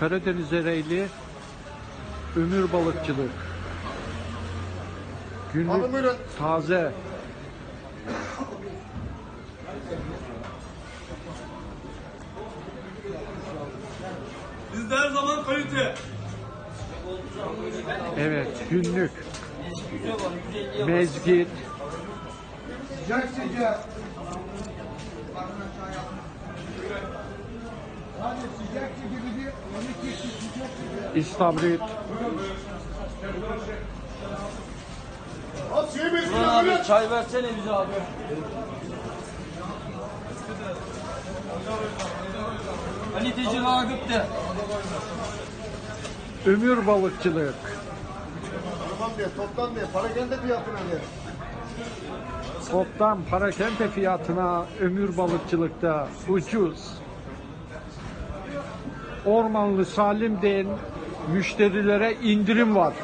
Karadeniz Ereğli Ömür Balıkçılık. Günlük taze. Bizde her zaman kalite. Evet, günlük. Mezgit. Sıcak sıcak. Hadi sıcak gibi bir 12 sıcak sıcak. İstavrit. Ulan abi çay versene bize abi. Kaliteci Ragıp de. Ömür Balıkçılık. Tamam diye toptan diye para kendi fiyatına diye. Toptan parakende fiyatına ömür balıkçılıkta ucuz. Ormanlı Salim'den müşterilere indirim var.